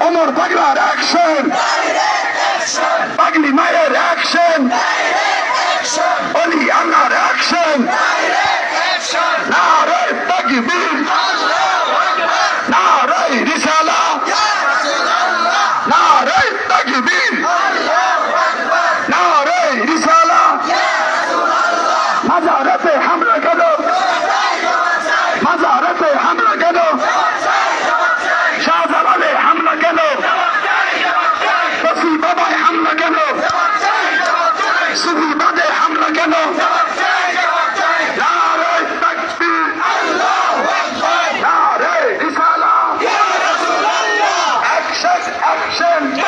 Onur Baglar action. action. Bagli Mayer action. action. Oli Anar action. action. Nare Takbir. Nare Risala. Nare Takbir. Nare Risala. Hazreti Hamd. Action